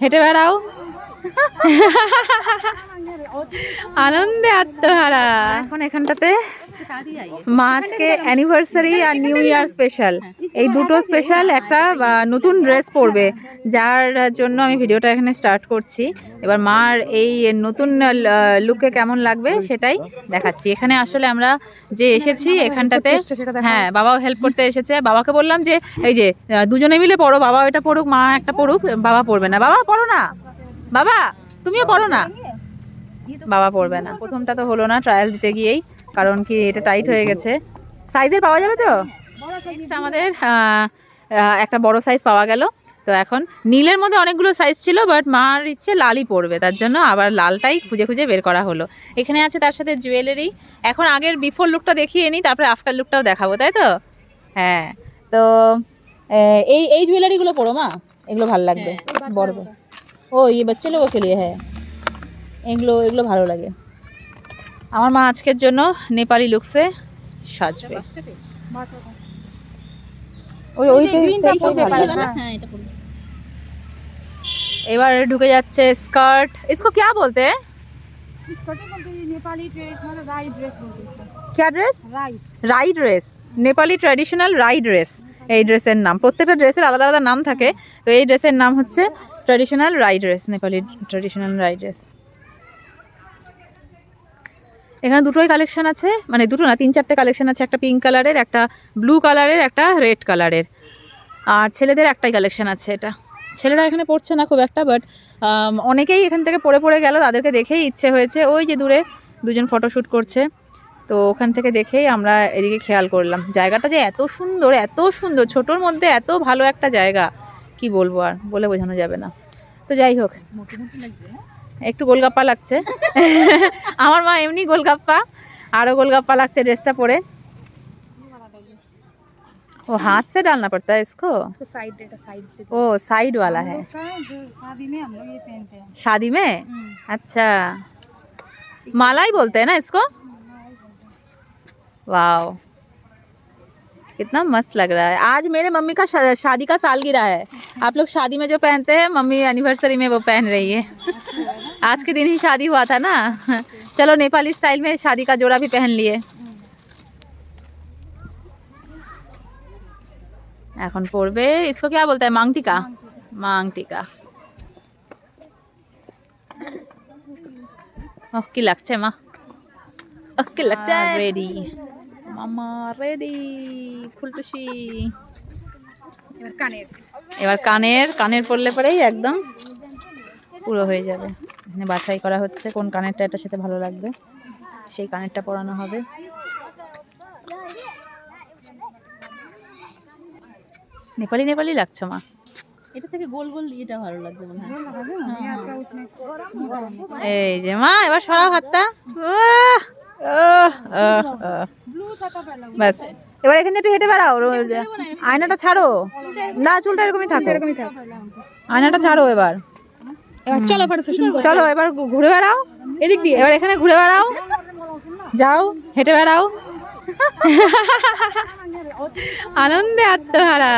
হেঁটে বেড়াও। আনন্দে আত্মহারা। এখন এখানটাতে মা আজকে অ্যানিভার্সারি আর নিউ ইয়ার স্পেশাল এই দুটো স্পেশাল একটা নতুন ড্রেস পরবে যার জন্য আমি ভিডিওটা এখানে স্টার্ট করছি। এবার মার এই নতুন লুকে কেমন লাগবে সেটাই দেখাচ্ছি। এখানে আসলে আমরা যে এসেছি এখানটাতে হ্যাঁ বাবাও হেল্প করতে এসেছে। বাবাকে বললাম যে এই যে দুজনে মিলে পড়ো বাবা এটা পড়ুক মা একটা পড়ুক বাবা পড়বে না। বাবা পড়ো না। বাবা তুমিও পড়ো না। বাবা পড়বে না। প্রথমটা তো হলো না ট্রায়াল দিতে গিয়েই কারণ কি এটা টাইট হয়ে গেছে। সাইজের পাওয়া যাবে তো? আমাদের একটা বড় সাইজ পাওয়া গেল। তো এখন নীলের মধ্যে অনেকগুলো সাইজ ছিল বাট মার ইচ্ছে লালই পড়বে। তার জন্য আবার লালটাই খুঁজে খুঁজে বের করা হলো। এখানে আছে তার সাথে জুয়েলারি এখন আগের বিফোর লুকটা দেখিয়ে নিই তারপরে আফটার লুকটাও দেখাবো তাই তো? হ্যাঁ। তো এই এই জুয়েলারিগুলো পড়ো মা। এগুলো ভালো লাগবে। বড়। বড়। ও ইয়ে বাচ্চা লোগো কে লিয়ে হ্যাঁ। এগুলো এগুলো ভালো লাগে আমার মা আজকের জন্য নেপালি লুকসে সাজবে ওই ওইটাই সেইটাই ভালো লাগে। হ্যাঁ এটা পড়বে এবার ঢুকে যাচ্ছে স্কার্ট इसको क्या बोलते हैं স্কর্টে বলতে এই নেপালি ট্রেডিশনাল রাই ড্রেস বলতে क्या dress Rai Rai dress Nepali traditional Rai dress এই ড্রেসের নাম প্রত্যেকটা ড্রেসের আলাদা আলাদা নাম থাকে তো এই ড্রেসের নাম হচ্ছে traditional Rai dress Nepali traditional Rai dress এখানে দুটোই কালেকশন আছে। মানে দুটো না, তিন চারটে কালেকশন আছে, একটা পিঙ্ক কালারের একটা ব্লু কালারের একটা রেড কালারের আর ছেলেদের একটাই কালেকশন আছে এটা। ছেলেরা এখানে পড়ছে না খুব একটা বাট অনেকেই এখান থেকে পড়ে পড়ে গেল, তাদেরকে দেখেই ইচ্ছে হয়েছে, ওই যে দূরে দুজন ফটোশ্যুট করছে। তো ওখান থেকে দেখেই আমরা এদিকে খেয়াল করলাম। জায়গাটা যে এত সুন্দর এত সুন্দর, ছোটোর মধ্যে এত ভালো একটা জায়গা, কি বলব আর, বলে বোঝানো যাবে না। তো যাই হোক। মোটি মোটি লাগছে হ্যাঁ? একটু গোলগাপ্পা লাগছে আমার মা এমনি গোলগাপ্পা আরও গোলগাপ্পা লাগছে ড্রেসটা পরে ও हाथ से डालना पड़ता है इसको इसको साइड এটা साइड पे ओ साइड वाला है का जो शादी में हम लोग ये पहनते हैं शादी में हम्म, अच्छा माला ही बोलते हैं ना इसको वाओ कितना मस्त लग रहा है आज मेरे मम्मी का शा- शादी का सालगिरह है आप लोग शादी में जो पहनते हैं मम्मी एनिवर्सरी में वो पहन रही है आज के दिन ही शादी हुआ था ना चलो नेपाली स्टाइल में शादी का जोड़ा भी पहन लिए এখন পড়বে इसको क्या बोलते हैं मांग टीका मांग टीका ওহ কি লাগছে মা ওহ কি লাগছে রেডি মামা রেডি ফুলটুসি এবার কানের। এবার কানের কানের পরলে পরেই একদম পুরো হয়ে যাবে। এখানে বাছাই করা হচ্ছে কোন কানেরটা এটার সাথে ভালো লাগবে। সেই কানেরটা পরানো হবে। নেপালি নেপালি লাগছে মা। এটা থেকে গোল গোল এটা ভালো লাগবে মনে হয়। এই যে মা এবার সরাও হাতটা। আহ, আহ। ব্যাস। এবার এখান একটু হেঁটে বেড়াও আয়নাটা ছাড়ো। না চুলটা এরকমই থাকো। আয়নাটা ছাড়ো এবার। এবার চলো ফটো চলো এবার ঘুরে বেড়াও। এদিক দিয়ে। এবার এখানে ঘুরে বেড়াও। যাও হেঁটে বেড়াও। আনন্দে আত্মহারা।